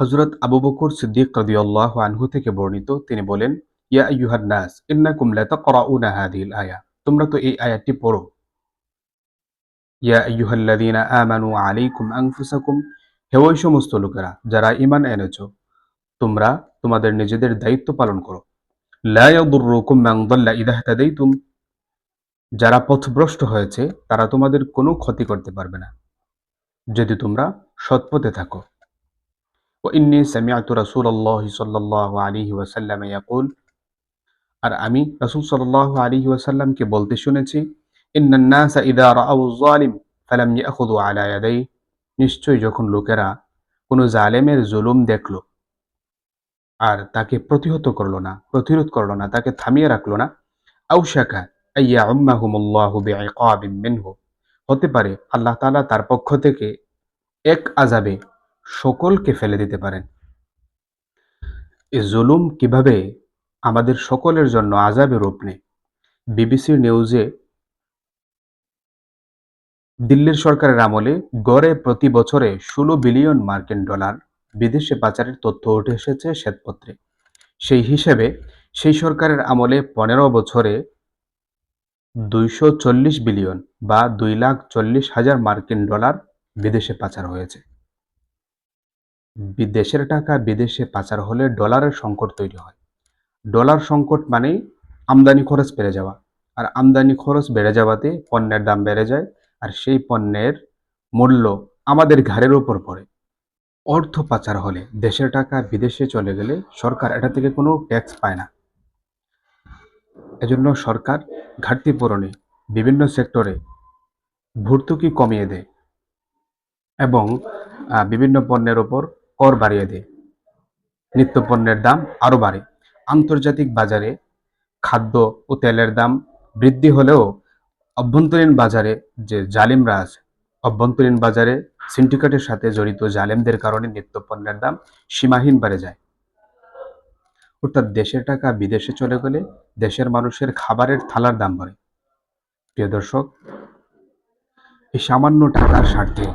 হজরত আবু বকর সিদ্দিক রদিয়াল্লাহ আনহু থেকে বর্ণিত, তিনি বলেন, ইয়া আইয়ুহান নাস, ইন্নাকুম লাতাকরাউনা হাযিহিল আয়া। তোমরা তো এই আয়াতটি পড়ো। ইয়া আইয়ুহাল্লাযীনা আমানু আলাইকুম আনফুসাকুম। হে ওই সমস্ত লোকেরা, যারা ঈমান এনেছো, তোমরা তোমাদের নিজেদের দায়িত্ব পালন করো। লা ইয়াদুররুকুম মান দাল্লা ইযা ইহতাদাইতুম। যারা পথভ্রষ্ট হয়েছে, তারা তোমাদের কোনো ক্ষতি করতে পারবে না। যদি তোমরা সৎপথে থাকো। ইন্নি সামিয়াতু রাসুল্লাহ সাল্লাহ আলী ওয়াসাল্লাম ইয়াকুল আর আমি রাসুল সাল্লাহ আলী ওয়াসাল্লামকে বলতে শুনেছি ইন্নান্নাসা ইদা রাউ জালিম ফালাম ইয়াখুদু আলা ইয়াদাই নিশ্চয় যখন লোকেরা কোনো জালেমের জুলুম দেখল আর তাকে প্রতিহত করল না, প্রতিরোধ করল না, তাকে থামিয়ে রাখল না, আউশাকা আইয়া উম্মাহুমুল্লাহু বিআইকাবিম মিনহু। হতে পারে আল্লাহ তাআলা তার পক্ষ থেকে এক আজাবে সকলকে ফেলে দিতে পারেন। এ জুলুম কীভাবে আমাদের সকলের জন্য আজাবে রূপ নেয়? বিবিসির নিউজে দিল্লির সরকারের আমলে গড়ে প্রতি বছরে ষোলো বিলিয়ন মার্কিন ডলার বিদেশে পাচারের তথ্য উঠে এসেছে শ্বেতপত্রে। সেই হিসেবে সেই সরকারের আমলে পনেরো বছরে দুইশো চল্লিশ বিলিয়ন বা দুই লাখ চল্লিশ হাজার মার্কিন ডলার বিদেশে পাচার হয়েছে। বিদেশের টাকা বিদেশে পাচার হলে ডলারের সংকট তৈরি হয়। ডলার সংকট মানেই আমদানি খরচ বেড়ে যাওয়া। আর আমদানি খরচ বেড়ে যাওয়াতে পণ্যের দাম বেড়ে যায় আর সেই পণ্যের মূল্য আমাদের ঘাড়ের ওপর পড়ে। অর্থ পাচার হলে দেশের টাকা বিদেশে চলে গেলে সরকার এটা থেকে কোনো ট্যাক্স পায় না। এজন্য সরকার ঘাটতি পূরণে বিভিন্ন সেক্টরে ভর্তুকি কমিয়ে দেয় এবং বিভিন্ন পণ্যের ওপর কর বাড়িয়ে দেয় নিত্য পণ্যের দাম আরও বাড়ে। আন্তর্জাতিক বাজারে খাদ্য ও তেলের দাম বৃদ্ধি হলেও অভ্যন্তরীণ বাজারে যে জালিমরা আছে, অভ্যন্তরীণ বাজারে সিন্ডিকেটের সাথে জড়িত জালেমদের কারণে নিত্য পণ্যের দাম সীমাহীন বেড়ে যায়। অর্থাৎ দেশের টাকা বিদেশে চলে গেলে দেশের মানুষের খাবারের থালার দাম বাড়ে। প্রিয় দর্শক, এই সামান্য টাকার স্বার্থে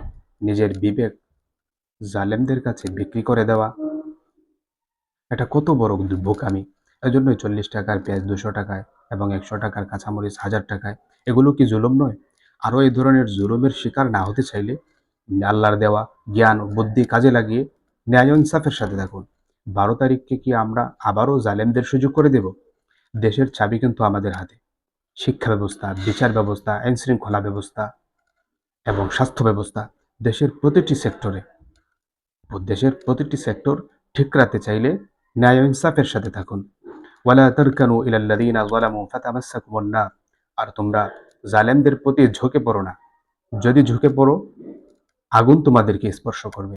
নিজের বিবেক জালেমদের কাছে বিক্রি করে দেওয়া। এটা কত বড় বোকামি এই জন্যই চল্লিশ টাকার পেঁয়াজ দুশো টাকায় এবং একশো টাকার কাঁচামরিচ হাজার টাকায়। এগুলো কি জুলুম নয়? আরও এই ধরনের জুলুমের শিকার না হতে চাইলে আল্লাহর দেওয়া জ্ঞান বুদ্ধি কাজে লাগিয়ে ন্যায় ইনসাফের সাথে থাকুন। বারো তারিখকে কি আমরা আবারও জালেমদের সুযোগ করে দেব? দেশের চাবি কিন্তু আমাদের হাতে। শিক্ষা ব্যবস্থা বিচার ব্যবস্থা আইন শৃঙ্খলা ব্যবস্থা এবং স্বাস্থ্য ব্যবস্থা দেশের প্রতিটি সেক্টরে দেশের প্রতিটি সেক্টর ঠিক রাখতে চাইলে ন্যায় ইনসাফের সাথে থাকুন। ওয়ালা তরকানু ইলাল্লাদিন যালামু ফাতামাসসাকুমুন নার। আর তোমরা জালেমদের প্রতি ঝুঁকে পড়ো না। যদি ঝুঁকে পড়ো, আগুন তোমাদেরকে স্পর্শ করবে।